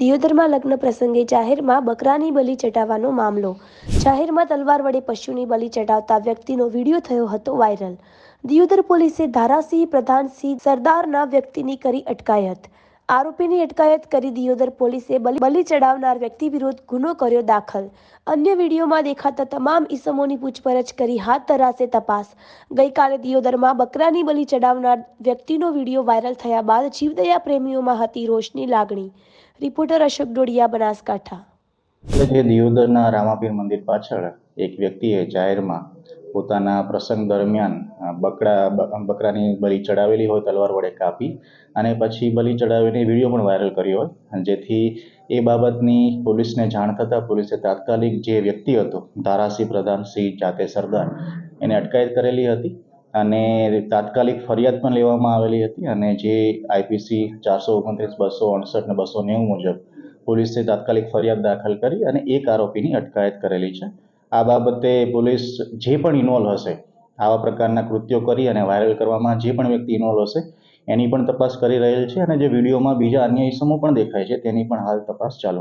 દિયોદરમાં લગ્ન પ્રસંગે જાહેરમાં બકરાની બલી ચટાવવાનો મામલો. જાહેરમાં તલવાર વડે પશુની બલી ચટાવતા વ્યક્તિનો વીડિયો થયો હતો વાયરલ. દિયોદર પોલીસે ધારાસિંહ પ્રધાનસિંહ સરદારના વ્યક્તિની કરી અટકાયત. આરોપીની અટકાયત કરી દિયોદર પોલીસે બલી ચડાવનાર વ્યક્તિ વિરુદ્ધ ગુનો કર્યો દાખલ. અન્ય વિડીયોમાં દેખાતા તમામ ઇસમોની પૂછપરછ કરી હાથ ધરાશે તપાસ. ગઈકાલે દિયોદરમાં બકરાની બલી ચડાવનાર વ્યક્તિનો વીડિયો વાયરલ થયા બાદ જીવદયા પ્રેમીઓમાં હતી રોષની લાગણી. રિપોર્ટર અશોક ડોડિયા, બનાસકાંઠા. જે દિયોદરના રામાપીર મંદિર પાછળ એક વ્યક્તિએ જાહેરમાં પોતાના પ્રસંગ દરમિયાન બકરા બકરાની બલિ ચડાવેલી હોય, તલવાર વડે કાપી અને પછી બલિ ચડાવીને વીડિયો પણ વાયરલ કર્યો હોય. જેથી એ બાબતની પોલીસને જાણ થતાં પોલીસે તાત્કાલિક જે વ્યક્તિ હતો ધારાસિંહ પ્રધાનસિંહ જાતે સરદાર, એને અટકાયત કરેલી હતી અને તાત્કાલિક ફરિયાદ પણ લેવામાં આવેલી હતી. અને જે આઈપીસી ચારસો ઓગણત્રીસ, બસો અડસઠ ને બસો નેવું મુજબ પોલીસે તાત્કાલિક ફરિયાદ દાખલ કરી અને એક આરોપીની અટકાયત કરેલી છે. આ બાબતે પોલીસ જે પણ ઇન્વોલ્વ હશે, આવા પ્રકારના કૃત્યો કરી અને વાયરલ કરવામાં જે પણ વ્યક્તિ ઇન્વોલ્વ હશે, એની પણ તપાસ કરી રહેલ છે અને જે વિડીયોમાં બીજા અન્ય ઇસમો પણ દેખાય છે, તેની પણ હાલ તપાસ ચાલુ